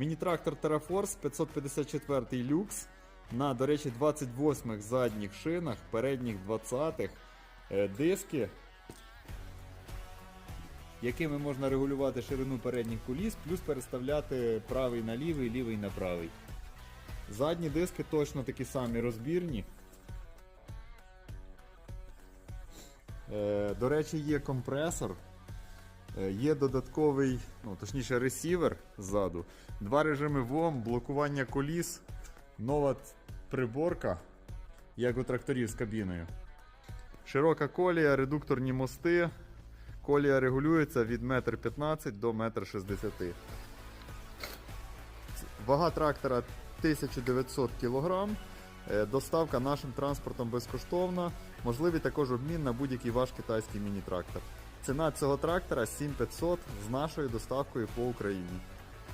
Міні-трактор TerraForce 554 люкс на, до речі, 28-х задніх шинах, передніх 20-х е, диски, якими можна регулювати ширину передніх куліс, плюс переставляти правий на лівий, лівий на правий. Задні диски точно такі самі розбірні. Е, До речі, є компресор, є додатковий, ну точніше, ресівер ззаду, два режими ВОМ, блокування коліс, нова приборка, як у тракторів з кабіною. Широка колія, редукторні мости. Колія регулюється від 1,15 м до 1,60 м. Вага трактора 1900 кг. Е, Доставка нашим транспортом безкоштовна. Можливий також обмін на будь-який ваш китайський міні-трактор. Ціна цього трактора 7500 з нашою доставкою по Україні.